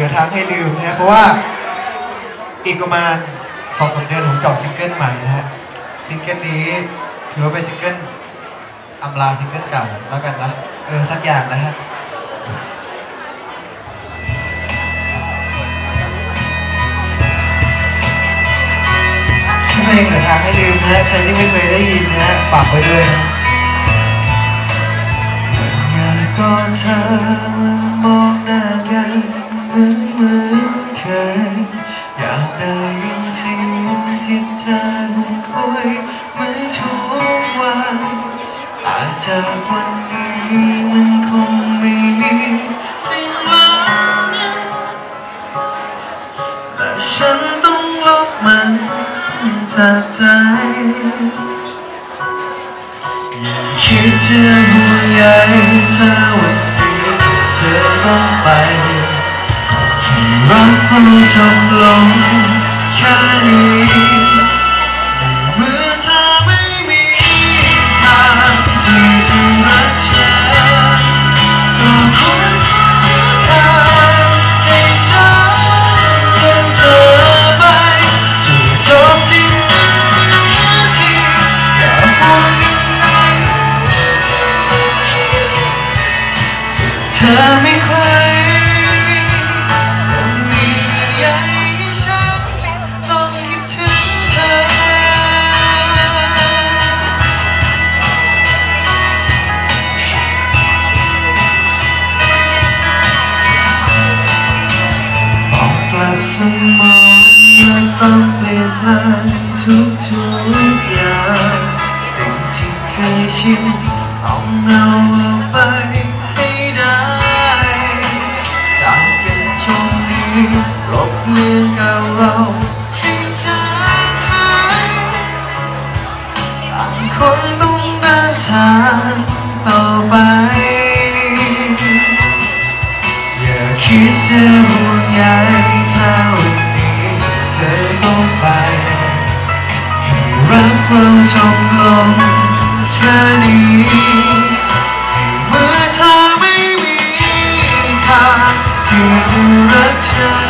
ลือทางให้ลืมนะเพราะว่าอีกประมาณสองสามเดือนผมจะออกซิงเกิลใหม่นะฮะซิงเกิลนี้ถือว่าเป็นซิงเกิลอำลาซิงเกิลเก่าแล้วกันนะเออสักอย่างนะฮะเพลงเหลือทางให้ลืมนะใครที่ไม่เคยได้ยินนะฮะฝากไว้ด้วยนะอยากกอดเธอ ที่เธอพูดคุยเหมือนทุกวันอาจจากวันนี้มันคงไม่มีสิ่งเหล่านั้นแต่ฉันต้องลบมันจากใจอย่าคิดจะห่วงใยเธอวันนี้เธอต้องไปรักมันจบลงแค่นี้ ธอไม่เค่อยมีใยให้ฉันต้องคิดถึงเธอออกกลับสมองและต้องเปลี่ยนแปลงทุกทุกอย่าง สิ่งที่เคยชินต้องเอาออกไป เลือนเก่าเราให้จางหายต่างคนต้องเดินทางต่อไป อย่าคิดจะห่วงใยเท่านี้เธอต้องไป ให้รักเราจบลงแค่นี้เมื่อเธอไม่มีทางที่จะรักฉัน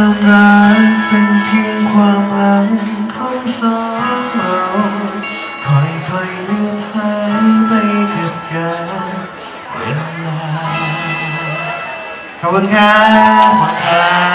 ามรักเป็นเพียงความหลังของสองเราค่อยๆเลือนหายไปกับกาลเวลาขอบคุณครับขอบคุณครับ